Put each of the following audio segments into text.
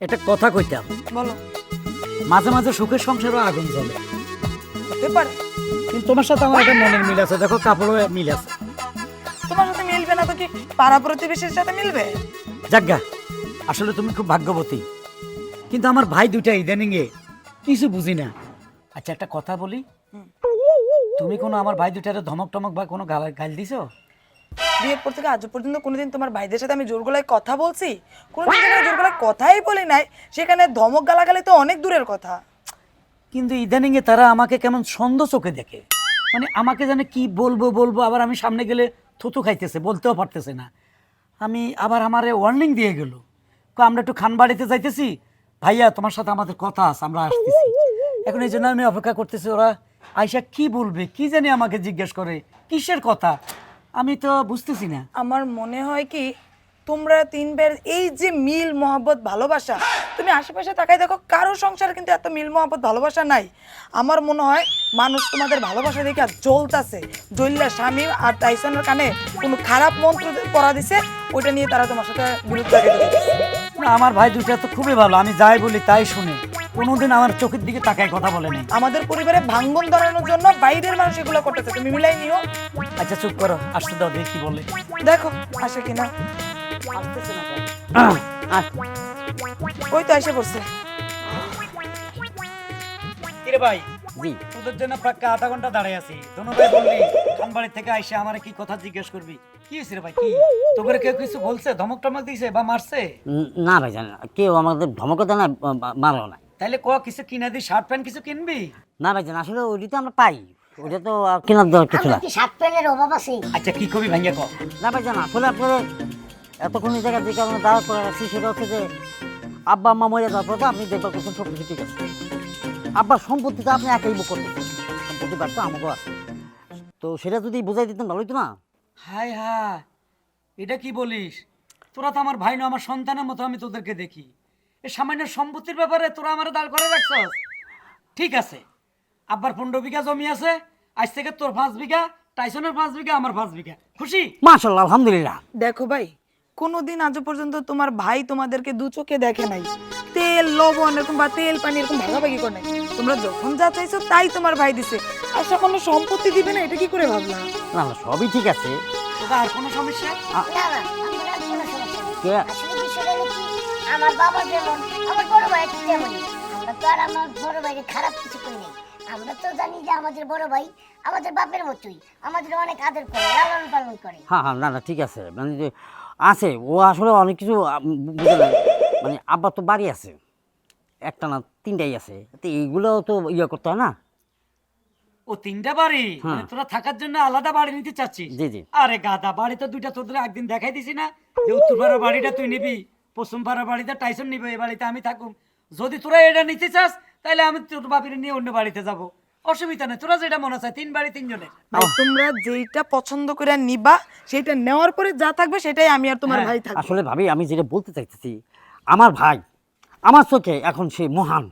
একটা কথা কইতাম। বলো। মাঝে মাঝে সুখের সংসারও আগুন জ্বলে। হতে পারে। কিন্তু তোমার সাথে আমার একটা মনের মিল আছে দেখো কাপড়ও মিল আছে। তোমার সাথে মিলবে না তো কি পাড়া প্রতিবেশীর সাথে মিলবে? যাজ্ঞা আসলে তুমি খুব ভাগ্যবতী। কিন্তু আমার ভাই দুইটা ইদানিং এ কিছু বুঝি না। আচ্ছা একটা কথা বলি। তুমি কোনো আমার ভাই দুইটারে ধমক টমক বা কোনো গাল গাল দিছো? বিয়ের পর থেকে আজ পর্যন্ত কোনোদিন তোমার ভাইদের সাথে আমি জোর গলায় কথা বলছি? কোনোদিন যেখানে জোর গলায় কথাই বলি নাই। সেখানে ধমক গালাগালি তো অনেক দূরের কথা। কিন্তু ইদানিং এ তারা আমাকে কেমন ছন্দ চোখে দেখে। মানে আমাকে জানে কি বলব বলব, আবার আমি সামনে গেলে থুতু খাইতেছে, বলতেও পারতেছে না। আমি আবার আমারে ওয়ার্নিং দিয়ে গেল। আমরা একটু খানবাড়িতে যাইতেছি। ভাইয়া, তোমার সাথে আমাদের কথা আছে, আমরা আসতেছি। এখন এই জন্য আমি অপেক্ষা করতেছি, ওরা আয়সা কি বলবে, কি জানি আমাকে জিজ্ঞেস করে, কিসের কথা? আমি তো বুঝতেছি না। আমার মনে হয় কি তোমরা তিন বের এই যে মিল মহব্বত ভালোবাসা তুমি আশেপাশে তাকাই দেখো কারও সংসারে কিন্তু এত মিল মহব্বত ভালোবাসা নাই। আমার মনে হয় মানুষ তোমাদের ভালোবাসা দেখে আর জ্বলতাছে জ্বললা স্বামী আর টাইসনের কানে কোনো খারাপ মন্ত্র পড়া দিছে ওইটা নিয়ে তারা তোমার সাথে বিরুদ্ধ আমার ভাই দুইটা তো খুবই ভালো আমি যাই বলি তাই শুনে। কোনোদিন আমার চোখের দিকে তাকায় কথা বলেনি। আমাদের পরিবারে ভাঙ্গন ধরানোর জন্য বাইরের মানুষ এগুলো করতেছে। তুমি মিলাই নিও। আচ্ছা চুপ করো। আসতে দাও দেখি কি বলে। দেখো আসে কিনা। ওই তো এসে পড়ছে। কিরে ভাই জি। তোদের জন্য পাক্কা আধা ঘণ্টা দাঁড়ায় আছি। দোনো ভাই বললি থেকে আইসে আমার কি কথা জিজ্ঞেস করবি? কি হয়েছে রে ভাই কি? তোকে কেউ কিছু বলছে? ধমক টমক দিছে বা মারছে? উম, না ভাই জান কেউ আমাদের ধমক দেয় না মারো না। তাইলে ক কিছু কিনে দি শার্ট প্যান্ট কিছু কিনবি? না ভাই জান আসলে ওইটা তো আমরা পাই। ওইটা তো আর কেনার দেওয়ার কিছু না। আমরা সাত প্যানের অভাব আছে? আচ্ছা কি কবি ভাঙ্গা ক? না ভাই জান আসলে আপনাদের এতক্ষণ এই জায়গায় যে কারণে দাঁড়া করে রাখছি সেটা হচ্ছে যে আব্বা আম্মা মরে যাওয়ার পর তো আপনি দেখবার করছেন সব কিছু ঠিক আছে। আব্বার সম্পত্তিটা আপনি একাই বুক করতেছেন। সম্পত্তি ব্যাপারটা আমাকেও আছে। তো সেটা যদি বুঝাই দিতেন ভালোই তো না? হাই হাই এটা কি বলিস? তোরা তো আমার ভাই না আমার সন্তানের মতো আমি তোদেরকে দেখি। এ সামান্য সম্পত্তির ব্যাপারে তোরা আমার দাঁড় করে রাখছস? ঠিক আছে। আব্বার পনেরো বিঘা জমি আছে আজ থেকে তোর পাঁচ বিঘা টাইসনের পাঁচ বিঘা আমার পাঁচ বিঘা। খুশি? মাশাল্লাহ আলহামদুলিল্লাহ। দেখো ভাই কোনোদিন আজ পর্যন্ত তোমার ভাই তোমাদেরকে দু চোখে দেখে নাই। তেল লবণ এরকম বা তেল পানি এরকম ভাগাভাগি করে নাই। তোমরা যখন যা চাইছো তাই তোমার ভাই দিছে। আশা কোনো সম্পত্তি দিবে না এটা কি করে ভাবলাম না না সবই ঠিক আছে। তোদের আর কোনো সমস্যা? না না আমার আর কোনো সমস্যা নেই কে আমার বাবা যেমন আমার বড় ভাই ঠিক তেমনই। আমরা তো আর আমার বড় ভাইকে খারাপ কিছু করি নাই। আমরা তো জানি যে আমাদের বড় ভাই আমাদের বাপের মতোই। আমাদের অনেক আদর করে লালন পালন করে। হ্যাঁ হ্যাঁ না না ঠিক আছে। মানে যে আছে ও আসলে অনেক কিছু বুঝে না। মানে আব্বা তো বাড়ি আছে। একটা না তিনটাই আছে। তো এইগুলো তো ইয়ে করতে হয় না? ও তিনটা বাড়ি? মানে তোরা থাকার জন্য আলাদা বাড়ি নিতে চাচ্ছিস? জি, জি। আরে গাদা বাড়ি তো দুইটা তোদের একদিন দেখাই দিছি না যে উত্তর পাড়ার বাড়িটা তুই নিবি। পশ্চিম পাড়ার বাড়িতে টাইসন নিবে এই বাড়িতে আমি থাকুম। যদি তোরা এটা নিতে চাস তাহলে আমি তোর বাপির নিয়ে অন্য বাড়িতে যাব। অসুবিধা নেই তোরা যেটা মনে চায় তিন বাড়ি তিনজনের। তোমরা যেইটা পছন্দ করে নিবা সেটা নেওয়ার পরে যা থাকবে সেটাই আমি আর তোমার হ্যাঁ, ভাই থাকব। আসলে ভাবি আমি যেটা বলতে চাইতেছি আমার ভাই আমার চোখে এখন সে মহান।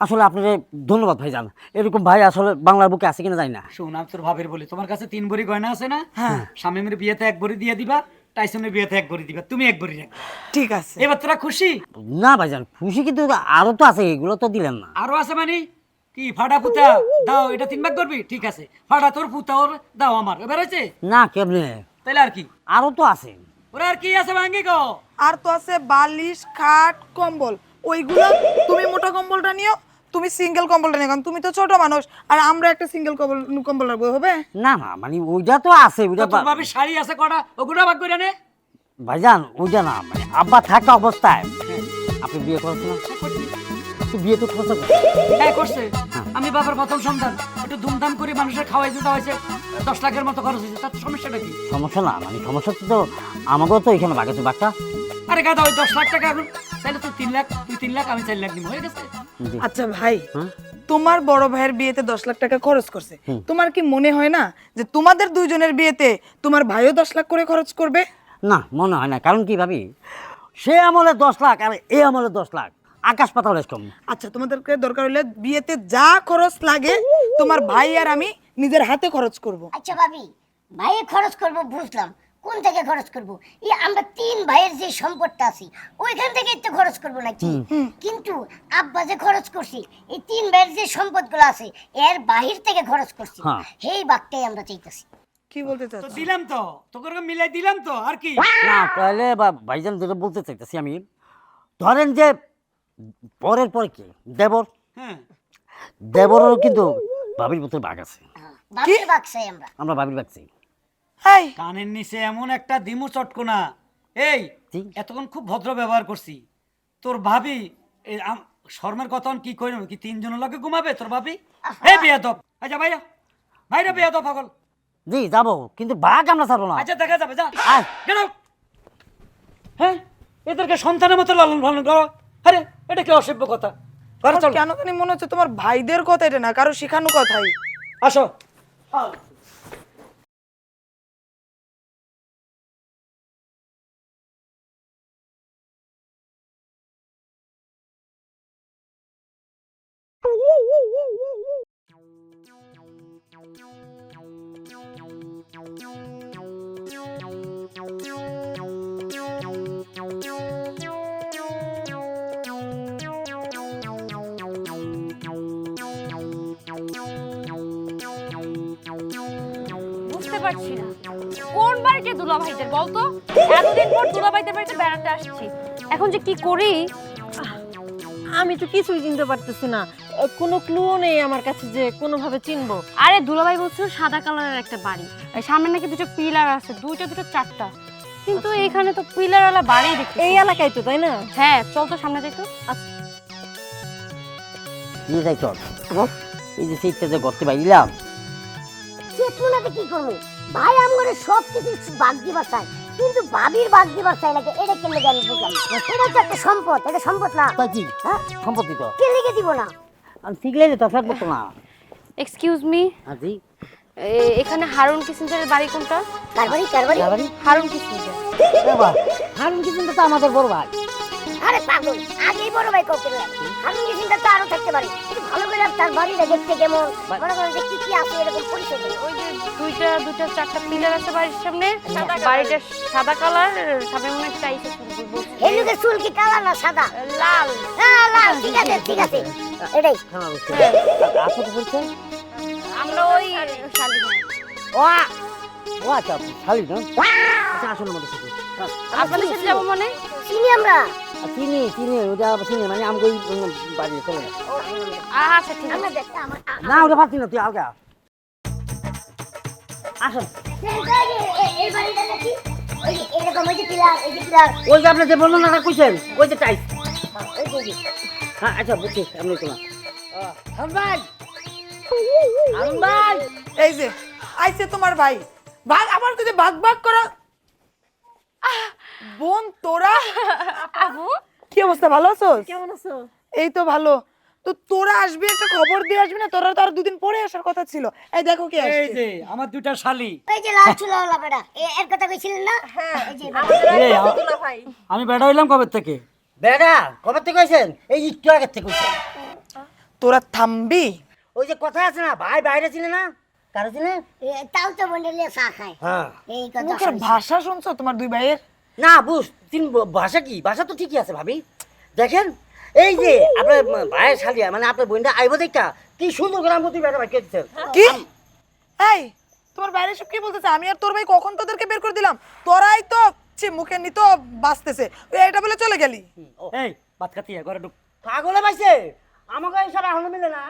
আসলে আপনাদের ধন্যবাদ ভাই জান এরকম ভাই আসলে বাংলার বুকে আছে কিনা জানি না। শোন আমি তোর ভাবের বলি তোমার কাছে তিন ভরি গয়না আছে না? হ্যাঁ। স্বামীমের বিয়েতে এক ভরি দিয়ে দিবা টাইসনের বিয়েতে এক ভরি দিবা তুমি এক ভরি রাখবে। ঠিক আছে। এবার তোরা খুশি? না ভাইজান খুশি কিন্তু আরও তো আছে এগুলো তো দিলেন না। আরও আছে মানে? কি ফাটা পুতা দাও এটা তিন ভাগ করবি? ঠিক আছে। ফাটা তোর পুতা ওর দাও আমার। এবার হয়েছে? না কেমনে? তাহলে আর কি? আরও তো আছে। ওরা আর কি আছে ভাঙ্গি গো? আর তো আছে বালিশ খাট কম্বল। ওইগুলো তুমি মোটা কম্বলটা নিও তুমি সিঙ্গেল কম্বলটা নিও কারণ তুমি তো ছোট মানুষ আর আমরা একটা সিঙ্গেল কম্বল কম্বল রাখব হবে? না না মানে ওইটা তো আছে ওইটা তোর শাড়ি আছে কটা ওগুলো ভাগ করে নে। ভাইজান ওইটা না মানে আব্বা থাকা অবস্থায়। আপনি বিয়ে করেছেন না? তো বিয়ে তো খরচা হ্যাঁ করছে। আমি বাবার প্রথম সন্তান। একটু ধুমধাম করে মানুষের খাওয়াই দিতে হয়েছে। দশ লাখের মতো খরচ হয়েছে তার সমস্যাটা কি? সমস্যা না মানে সমস্যা তো আমাকেও তো এখানে বাগাতে বাচ্চা। আরে গাদা ওই দশ লাখ টাকা এখন তাহলে তুই তিন লাখ তুই তিন লাখ আমি চার লাখ দিব হয়ে গেছে। আচ্ছা ভাই হ্যাঁ? তোমার বড় ভাইয়ের বিয়েতে দশ লাখ টাকা খরচ করছে। তোমার কি মনে হয় না যে তোমাদের দুইজনের বিয়েতে তোমার ভাইও দশ লাখ করে খরচ করবে? না মনে হয় না। কারণ কি ভাবি? সে আমলে দশ লাখ আর এ আমলে দশ লাখ। আকাশ পাতাল কম আচ্ছা তোমাদেরকে দরকার হলে বিয়েতে যা খরচ লাগে তোমার ভাই আর আমি নিজের হাতে খরচ করব। আচ্ছা ভাবি ভাইয়ে খরচ করব বুঝলাম। কোন থেকে খরচ করব? এই আমরা তিন ভাইয়ের যে সম্পদটা আছে ওইখান থেকে একটু খরচ করব নাকি? কিন্তু আব্বা যে খরচ করছি এই তিন ভাইয়ের যে সম্পদগুলো আছে এর বাহির থেকে খরচ করছি। হ্যাঁ। সেই বাঘটাই আমরা চাইতেছি। কি বলতে তো চাচ্ছ দিলাম তো। তোকে মিলাই দিলাম তো আর কি? না তাহলে বা ভাইজান যেটা বলতে চাইতেছি আমি ধরেন যে পরের পরে কি? দেবর? হ্যাঁ। দেবরেরও কিন্তু ভাবির মতো বাঘ আছে। বাঘের বাঘ চাই আমরা। আমরা ভাবির বাঘ চাই। হাই। কানের নিচে এমন একটা দিমু চটকোনা এই জি। এতক্ষণ খুব ভদ্র ব্যবহার করছি। তোর ভাবি আম- শর্মের কথা কি কই কি তিনজন লোকে ঘুমাবে তোর ভাবি? এই বেয়াদব। আচ্ছা ভাইরা ভাইরা বেয়াদব পাগল। জি যাব কিন্তু বাঘ আমরা ছাড়বো না। আচ্ছা দেখা যাবে যা। আয়। Get out! হ্যাঁ এদেরকে সন্তানের মতো লালন পালন করো। আরে এটা কি অসভ্য কথা? ঘরে আমার চল। কেন জানি মনে হচ্ছে তোমার ভাইদের কথা এটা না কারও শেখানো কথাই। আসো। কোন বাড়িতে দুলা ভাইদের বলতো এতদিন পর দুলা ভাইদের বাড়িতে বেড়াতে আসছি। এখন যে কি করি? আমি তো কিছুই চিনতে পারতেছি না। কোনো ক্লুও নেই আমার কাছে যে কোনোভাবে চিনবো। আরে দুলাভাই বলছিল সাদা কালারের একটা বাড়ি। আর সামনে নাকি দুটো পিলার আছে দুইটা দুটো চারটা। কিন্তু এখানে তো পিলারওয়ালা বাড়ি দেখতে এই এলাকায় তো তাই না? হ্যাঁ চল তো সামনে দেখো নিয়ে যাই চল। এই যে সেইটা যে গর্তে বাইলাম চেতনাতে কি করব? ভাই আমগরে সব কিছু বাগ দিবার চাই। কিন্তু ভাবির বাগ দিবার চাই নাকি এটা কেন লেগে আমি বুঝলাম এটা তো একটা সম্পদ এটা সম্পদ না। তাই কি? হ্যাঁ? সম্পত্তি তো কে লেগে দিব না? আমি শিখলে তো থাকব তো না। এক্সকিউজ মি আর জি। এখানে হারুন কিসিঞ্জারের বাড়ি কোনটা? কারবারি কারবারি। যাবারি হারুন কিসিঞ্জার। বাবা হারুন কি তো আমাদের বড় ভাই। আরে পাগল আগেই বড় ভাই কাউকে নয় আমি তো আরও থাকতে পারি। করে তার বাড়িটা দেখতে কেমন? মনে করেন যে কি কি আছে এরকম পরিচয় ওই যে দুইটা দুইটা চারটা পিলার আছে বাড়ির সামনে। বাড়িটা সাদা কালার সামনে মনে একটা ইসে এই লোকের চুল কি কালা না সাদা? লাল। হ্যাঁ লাল ঠিক আছে ঠিক আছে। এটাই। হ্যাঁ। আপনি বলছেন? আমরা ওই শালিনী ও ও আচ্ছা খালি না? আচ্ছা আসুন আমাদের সাথে। আপনাদের সাথে যাব মানে? চিনি আমরা। চিনি চিনি ওটা চিনি মানে আমাকে ওই বাড়ি চলে না আচ্ছা ঠিক আছে। আমরা দেখতে আমার আ- না ওটা পাচ্ছি না তুই আলগা আসুন। এই বাড়িটা নাকি ওই যে এরকম যে পিলার এই যে পিলার ওই যে আপনি যে বর্ণনাটা কইছেন? ওই যে টাইস। ওই যে, ওই যে হ্যাঁ আচ্ছা বুঝছি আমি তোমার ভাই! ভাই! এই যে আইছে তোমার ভাই। ভাগ আমার কাছে ভাগ ভাগ করা। বোন তোরা? আবু? কি অবস্থা ভালো আছো কেমন আছো? এই তো ভালো। তো তোরা আসবি একটা খবর দিয়ে আসবি না? তোরা তো আর দুদিন পরে আসার কথা ছিল। এই দেখো কি এই যে আমার দুইটা শালি। ওই যে লাল বেটা এ- এর কথা কইছিলেন না? এই যে এই, আমি বেড়া হইলাম কবে থেকে? বেড়া কবে থেকে কইছেন? এই একটু আগে থেকে কইছেন। তোরা থামবি? ওই যে কথা আছে না ভাই বাইরে ছিল না? কারও ছিল তাও তো বন্ডেলিয়া চা খায়। হ্যাঁ। এই কথা মুখের ভাষা শুনছো তোমার দুই ভাইয়ের? না বুঝ তিন ভাষা কি? ভাষা তো ঠিকই আছে ভাবি। দেখেন এই যে আপনার ভাইয়ের শালিয়া মানে আপনার বোনটা আইব দেখা কি সুন্দর করে আমাকে ভাই কি? এই তোমার বাইরে সব কি বলতেছে? আমি আর তোর ভাই কখন তোদেরকে বের করে দিলাম? তোরাই তো ছি, মুখে নিত বাঁচতেছে। এটা বলে চলে গেলি। এই ভাত খাতিয়া ঘরে ঢুক। পাগলে পাইছে? আমাকে এইসব মিলে না।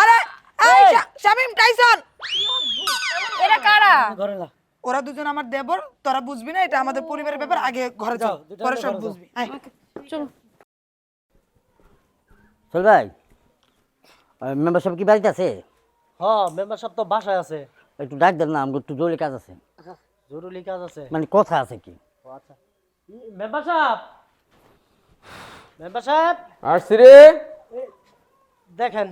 আরে এই শা- শামিম টাইসন। এরা কারা? ঘরে যা ওরা দুজন আমার দেবর তোরা বুঝবি না এটা আমাদের পরিবারের ব্যাপার আগে ঘরে যাও পরে সব বুঝবি। চলো। চল ভাই মেম্বার সব কি বাড়িতে আছে? হ্যাঁ মেম্বার সাহেব তো বাসায় আছে। একটু ডাক দেন না আমাকে একটু জরুরি কাজ আছে। জরুরি কাজ আছে। মানে কথা আছে কি? আচ্ছা। মেম্বার সাহেব মেম্বার সাহেব আসছি রে। দেখেন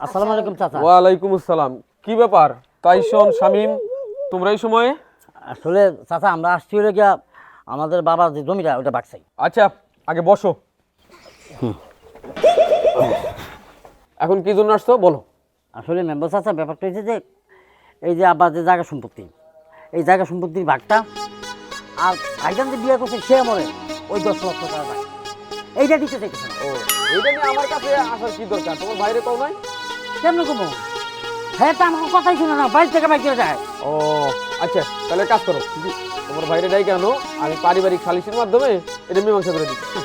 আসসালামু আলাইকুম চাচা। ওয়ালাইকুম আসসালাম। কি ব্যাপার? তাইশন শামিম তোমরা এই সময়ে? আসলে চাচা আমরা আসছি হলে গিয়া আমাদের বাবার যে জমিটা ওটা বাকসাই আচ্ছা আগে বসো। এখন কি জন্য আসছো? বলো। আসলে মেম্বার চাচা ব্যাপারটা হচ্ছে যে এই যে আব্বার যে জায়গা সম্পত্তি এই জায়গা সম্পত্তির ভাগটা আর ভাইজান যে বিয়ে করছে সে মরে ওই দশ লক্ষ টাকা। এইটা দিতে চাইতেছে ও এইটা নিয়ে আমার কাছে আসার কি দরকার? তোমার বাইরে কও নাই? কেমন কমো? হ্যাঁ তো আমাকে কথাই শুনে না বাড়ি থেকে বাইকে যায় ও আচ্ছা তাহলে কাজ করো। তোমার বাইরে যাই কেন আমি পারিবারিক সালিসের মাধ্যমে এটা মীমাংসা করে দিচ্ছি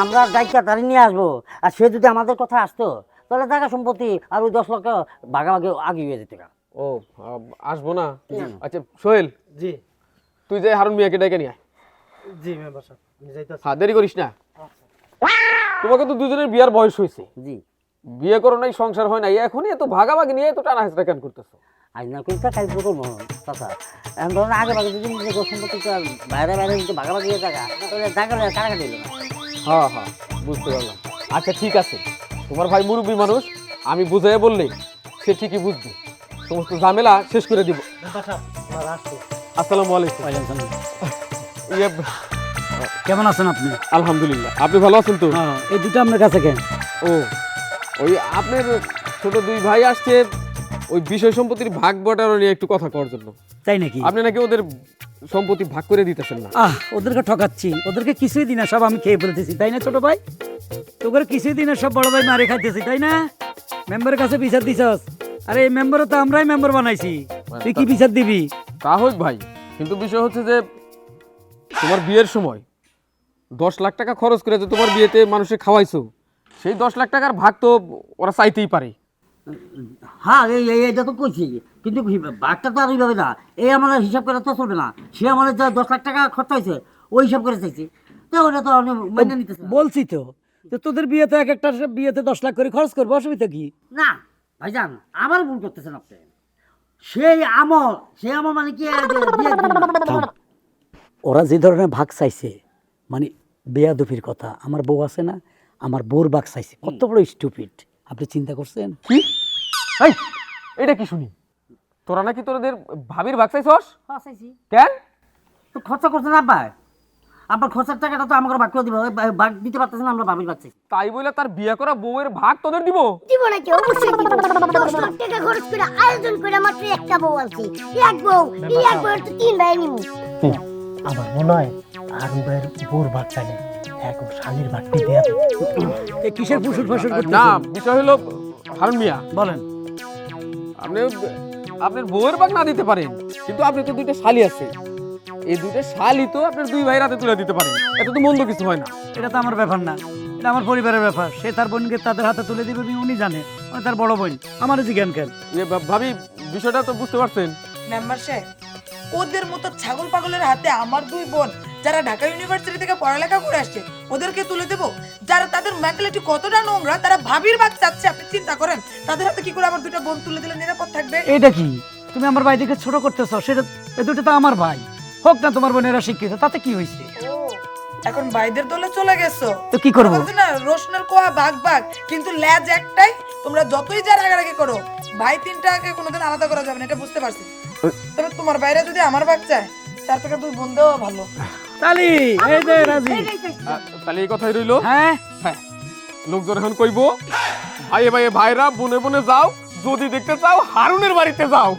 আমরা দায়িত্ব তারি নিয়ে আসব আর সে যদি আমাদের কথা আসতো তাহলে জায়গা সম্পত্তি আর ওই দশ লক্ষ ভাগাভাগি আগে হয়ে যেত। ও আসব না? আচ্ছা সোহেল জি। তুই যে হারুন মিয়াকে ডেকে নিয়ে জি মেম্বার সাহেব হ্যাঁ দেরি করিস না। তোমাকে তো দুজনের বিয়ার বয়স হয়েছে। জি। বিয়ে করো নাই সংসার হয় নাই এখনই এত ভাগাভাগি নিয়ে এত টানা হেঁচড়া কেন করতেছো? আজ না কাজ করব এখন ধরুন আগে ভাগে যদি নিজে সম্পত্তি বাইরে বাইরে যদি ভাগাভাগি হয়ে জায়গা তাহলে জায়গা কারা দিল হ্যাঁ হ্যাঁ বুঝতে পারলাম। আচ্ছা ঠিক আছে। তোমার ভাই মুরব্বী মানুষ আমি বুঝাই বললে সে ঠিকই বুঝবে। সমস্ত ঝামেলা শেষ করে দিব। আসসালামু আলাইকুম। ইয়ে, কেমন আছেন আপনি? আলহামদুলিল্লাহ। আপনি ভালো আছেন তো? হ্যাঁ এই দুটো আপনার কাছে কেন? ও ওই আপনার ছোট দুই ভাই আসছে ওই বিষয় সম্পত্তির ভাগ বটারও নিয়ে একটু কথা করার জন্য। তাই নাকি? আপনি নাকি ওদের সম্পত্তি ভাগ করে দিতেছেন না? আহ ওদেরকে ঠকাচ্ছি। ওদেরকে কিছুই দিন সব আমি খেয়ে ফেলতেছি তাই না ছোট ভাই? তোকে কিছুই দিন সব বড় ভাই মারে খাইতেছি তাই না? মেম্বারের কাছে বিচার দিছস। আরে এই মেম্বারও তো আমরাই মেম্বার বানাইছি। তুই কি বিচার দিবি? তা হোক ভাই কিন্তু বিষয় হচ্ছে যে তোমার বিয়ের সময় দশ লাখ টাকা খরচ করে যে তোমার বিয়েতে মানুষে খাওয়াইছো সেই দশ লাখ টাকার ভাগ তো ওরা চাইতেই পারে। হ্যাঁ এই এই- এইটা তো করছি কিন্তু ভাগটা তো আর ওইভাবে না। এই আমার হিসাব করে তো চলবে না। সে আমার যা দশ লাখ টাকা খরচ হয়েছে ওই হিসাব করে চাইছি। তো ওটা তো আমি মেনে নিতেছি বলছি তো যে তোদের বিয়েতে এক একটা বিয়েতে দশ লাখ করে খরচ করব অসুবিধা কি? না ভাইজান আবার ভুল করতেছেন আপনি। সেই আমল সেই আমল মানে কি। ওরা যে ধরনের ভাগ চাইছে মানে বেয়াদুফির কথা আমার বউ আছে না আমার বোর ভাগ চাইছে। কত বড় স্টুপিড আপনি চিন্তা করছেন? কি? এই এটা কি শুনি? তোরা নাকি তোদের ভাবির ভাগ চাইছস? হ্যাঁ, চাইছি। কেন? তো খরচা করছেন আব্বা। আব্বার খরচার টাকাটা তো আমাকে ভাগ করে দিব। ভাগ দিতে পারতেছেন না, আমরা ভাবির ভাগ চাইছি। তাই বলে তার বিয়ে করা বউয়ের ভাগ তোদের দিব? দিব নাকি? অবশ্যই দিব। লাখ টাকা খরচ করে আয়োজন করে মাত্র একটা বউ আনছি। এক বউ এই এক বউয়ের তো তিন ভাই নিমু আমার মনে হয় বোর ভাগ চাইলে এখন স্বামীর ভাগটি দেয়া এ কিসের ফুসুর ফাসুর না বিষয় হলো হারুন মিয়া। বলেন। আপনি আপনার বউয়ের ভাগ না দিতে পারেন কিন্তু আপনি তো দুইটা শালি আছে। এই দুইটা শালি তো আপনার দুই ভাইয়ের হাতে তুলে দিতে পারেন। এত তো মন্দ কিছু হয় না। এটা তো আমার ব্যাপার না। এটা আমার পরিবারের ব্যাপার। সে তার বোনকে তাদের হাতে তুলে দিবে উনি- উনি জানে। ওই তার বড় বোন। আমার জিজ্ঞান কেন? ভাবি বিষয়টা তো বুঝতে পারছেন। মেম্বার সাহেব ওদের মতো ছাগল পাগলের হাতে আমার দুই বোন যারা ঢাকা ইউনিভার্সিটি থেকে পড়ালেখা করে আসছে ওদেরকে তুলে দেব। যারা তাদের মেন্টালিটি কতটা নোংরা তারা ভাবির ভাগ চাচ্ছে আপনি চিন্তা করেন। তাদের হাতে কি করে আমার দুটো বোন তুলে দিলে নিরাপদ থাকবে? এটা কি? তুমি আমার ভাইদেরকে ছোট করতেছ সেটা এ দুটো তো আমার ভাই। হোক না তোমার বোনেরা শিক্ষিত তাতে কি হয়েছে? এখন ভাইদের দলে চলে গেছো। তো কি করব? না রোশনের কোয়া ভাগ ভাগ কিন্তু ল্যাজ একটাই তোমরা যতই যা রাগারাগি করো ভাই তিনটাকে কোনোদিন আলাদা করা যাবে না এটা বুঝতে পারছি। তবে তোমার বাইরে যদি আমার চায় তার থেকে দুই বোন দেওয়া ভালো। তালি এই যে রাজি। তাহলে এই কথাই রইল? হ্যাঁ। হ্যাঁ। লোকজন এখন কইবো ভাইয়ে ভাইয়ে ভাইরা বনে বনে যাও যদি দেখতে চাও হারুনের বাড়িতে যাও।